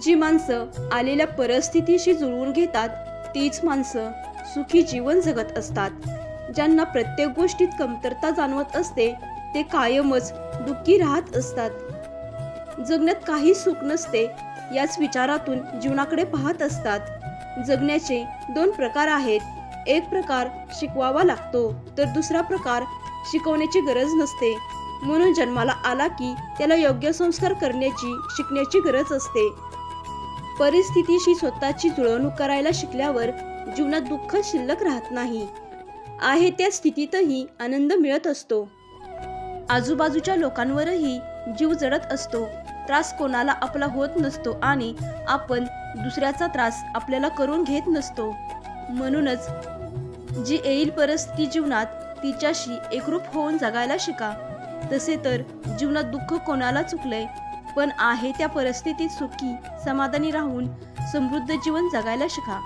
जी माणसं आलेल्या परिस्थितीशी जुळवून घेतात तीच माणसं सुखी जीवन जगत असतात. ज्यांना प्रत्येक गोष्टीत कमतरता जाणवत असते ते कायमच दुःखी राहत असतात. जगण्यात काही सुख नसते याच विचारातून जीवनाकडे पाहत असतात. जगण्याचे दोन प्रकार आहेत. एक प्रकार शिकवावा लागतो तर दुसरा प्रकार शिकवण्याची गरज नसते. म्हणून जन्माला आला की त्याला योग्य संस्कार करण्याची शिकण्याची गरज असते. परिस्थितीशी स्वतःची जुळवणूक करायला शिकल्यावर जीवनात दुःख शिल्लक राहत नाही. आहे त्या स्थितीतही आनंद मिळत असतो. आजूबाजूच्या लोकांवरही जीव जडत असतो. त्रास कोणाला आपला होत नसतो आणि आपण दुसऱ्याचा त्रास आपल्याला करून घेत नसतो. म्हणूनच जी येईल परिस्थिती जीवनात तिच्याशी एकरूप होऊन जगायला शिका. तसे तर जीवनात दुःख कोणाला चुकलंय पण आहे त्या परिस्थितीत सुखी समाधानी राहून समृद्ध जीवन जगायला शिका.